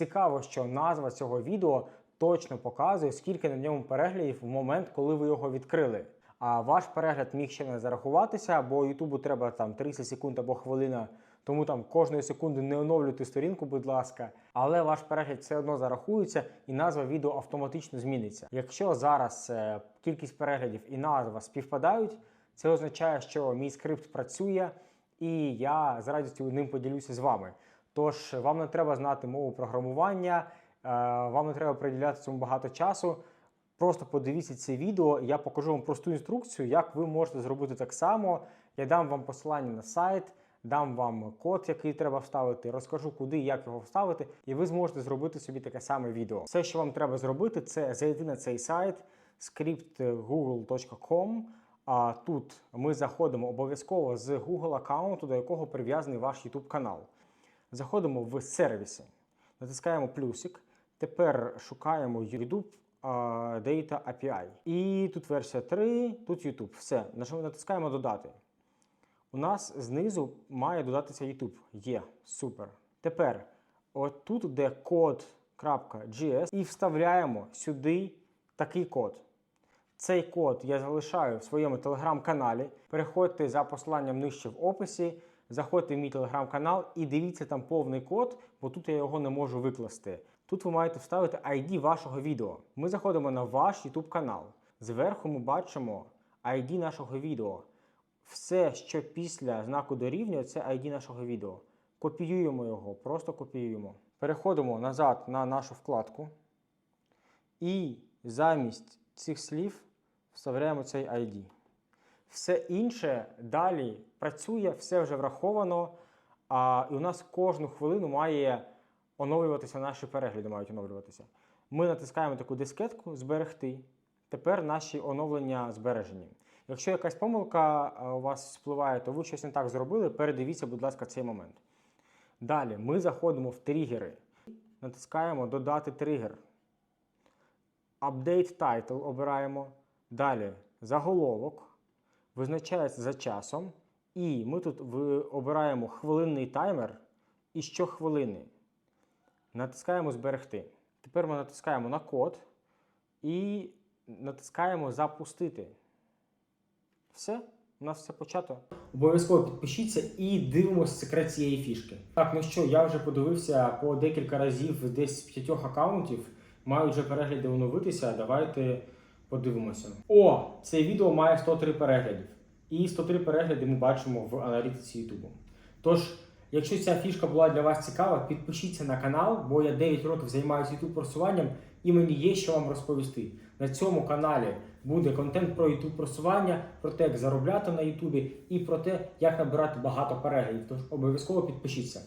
Цікаво, що назва цього відео точно показує, скільки на ньому переглядів в момент, коли ви його відкрили. А ваш перегляд міг ще не зарахуватися, бо Ютубу треба там 30 секунд або хвилина. Тому там кожної секунди не оновлюйте сторінку, будь ласка. Але ваш перегляд все одно зарахується, і назва відео автоматично зміниться. Якщо зараз е, кількість переглядів і назва співпадають, це означає, що мій скрипт працює, і я з радістю ним поділюся з вами. Тож вам не треба знати мову програмування, е, вам не треба приділяти цьому багато часу. Просто подивіться це відео, я покажу вам просту інструкцію, як ви можете зробити так само. Я дам вам посилання на сайт, дам вам код, який треба вставити, розкажу, куди і як його вставити, і ви зможете зробити собі таке саме відео. Все, що вам треба зробити, це зайти на цей сайт scriptgoogle.com. А тут ми заходимо обов'язково з Google аккаунту, до якого прив'язаний ваш YouTube канал. Заходимо в сервіси, натискаємо плюсик. Тепер шукаємо YouTube Data API. І тут версія 3, тут YouTube. Все, натискаємо додати. У нас знизу має додатися YouTube. Є, супер. Тепер, от тут, де код.js, і вставляємо сюди такий код. Цей код я залишаю в своєму телеграм-каналі. Переходьте за посиланням нижче в описі, заходьте в мій телеграм-канал і дивіться там повний код, бо тут я його не можу викласти. Тут ви маєте вставити ID вашого відео. Ми заходимо на ваш YouTube канал. Зверху ми бачимо ID нашого відео. Все, що після знаку дорівнює, це ID нашого відео. Копіюємо його, просто копіюємо. Переходимо назад на нашу вкладку. І замість цих слів вставляємо цей ID. Все інше далі працює, все вже враховано. А, і у нас кожну хвилину має оновлюватися наші перегляди, мають оновлюватися. Ми натискаємо таку дискетку зберегти. Тепер наші оновлення збережені. Якщо якась помилка у вас спливає, то ви щось не так зробили, передивіться, будь ласка, цей момент. Далі ми заходимо в тригери. Натискаємо Додати тригер. Update Title обираємо. Далі заголовок. Визначається за часом. І ми тут обираємо хвилинний таймер і щохвилини. Натискаємо Зберегти. Тепер ми натискаємо на код і натискаємо Запустити. Все, у нас все почато. Обов'язково підпишіться і дивимося секрет цієї фішки. Так, ну що, я вже подивився по декілька разів десь з п'ятьох аккаунтів. Мають вже перегляди оновитися. Давайте подивимося. О, це відео має 103 переглядів. І 103 перегляди ми бачимо в аналітиці YouTube. Тож, якщо ця фішка була для вас цікава, підпишіться на канал, бо я 9 років займаюся YouTube просуванням і мені є що вам розповісти. На цьому каналі буде контент про YouTube просування, про те, як заробляти на YouTube і про те, як набирати багато переглядів. Тож обов'язково підпишіться.